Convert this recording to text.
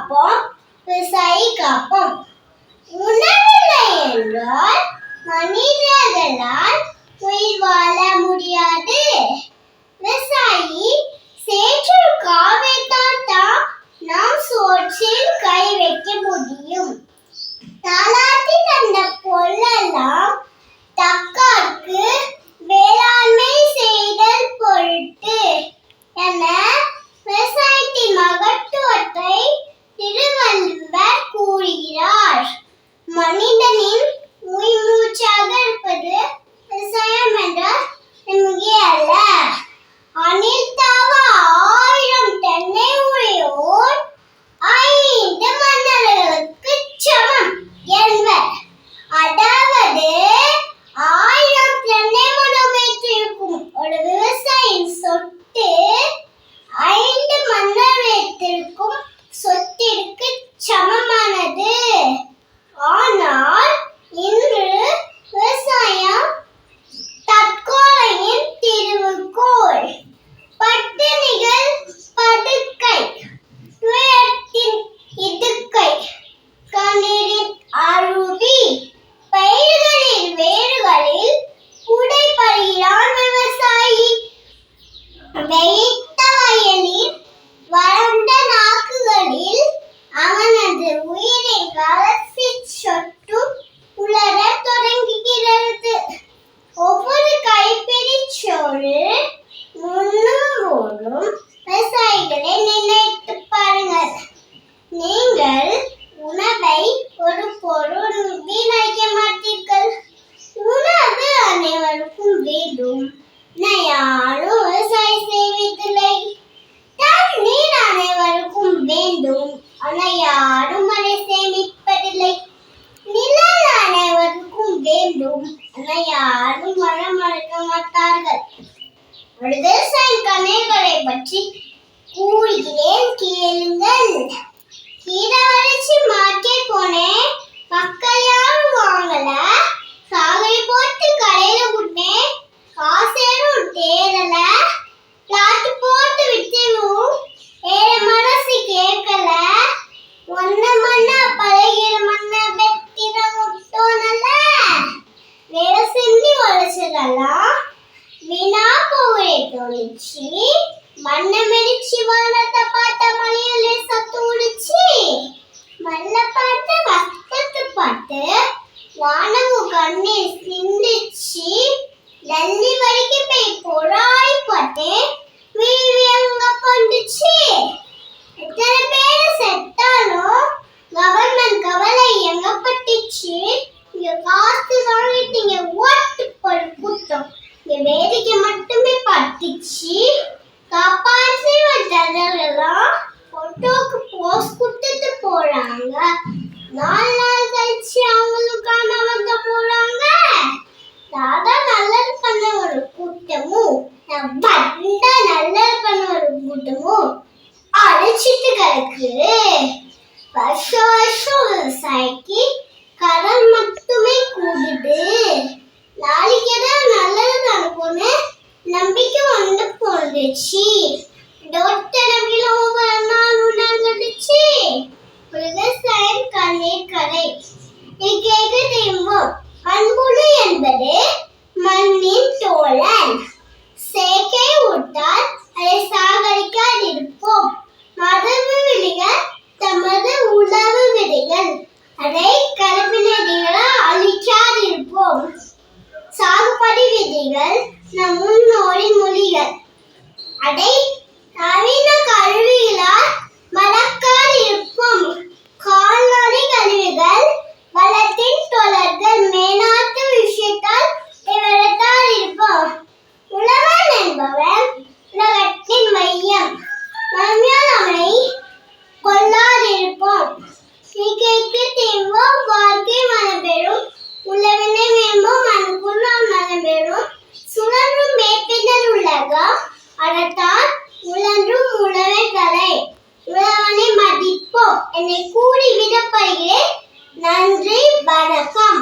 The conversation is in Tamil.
காப்போம். விவசாயி காப்போம். உணவில்லை என்றால் மனிதர்களால் உயிர் வாழ முடியாது. ஓடும் விவசாயிகளை நினைத்து பாருங்கள். நீங்கள் உணவை ஒரு பொருள் வீணாக்க மாட்டீர்கள். உணவு அனைவருக்கும் வேண்டும். யாரும் விவசாயம் செய்வதில்லை. தண்ணீர் அனைவருக்கும் வேண்டும். ஆனால் யாரும் அதை சேமிப்பதில்லை நிழல் அனைவருக்கும் வேண்டும் ஆனால் யாரும் மரம் வளர்க்க மாட்டார்கள் ஒரு விவசாய கணைகளை பற்றி கூறுகிறேன் கேளுங்கள். கீரை வளர்ச்சி மார்க்கெட் போனேன். மக்கள் யாரும் வாங்கல. போகிறே தோணிச்சு மண்ணை மெடிச்சு வானத்தை பார்த்த மலையில சத்து உடிச்சு மல்ல பார்த்து கஷ்டத்தை பார்த்து வானமும் கண்ணீர் சிந்திச்சு. டெல்லி வரைக்கும் போய் பொறாய் பட்டு வீவி அங்க பண்ணுச்சு எத்தனை பேர் வருஷம் வருஷம் விவசாயிக்கு கடன் மட்டுமே கூடுது. நாளைக்கு நல்லது நடக்கும்னு நம்பிக்கை வந்து போந்துச்சு மேம்போம் வாழ்க்கை மனப்பெறும் உழவினை மேம்போம் மனுக்குள் நாம் மனப்பெறும் சுழன்றும் வேப்பினர் உலக அடத்தார் உழன்றும் உழவை கலை உழவனை மதிப்போம். என்னை கூறி விடப்படுகிறேன். நன்றி வணக்கம்.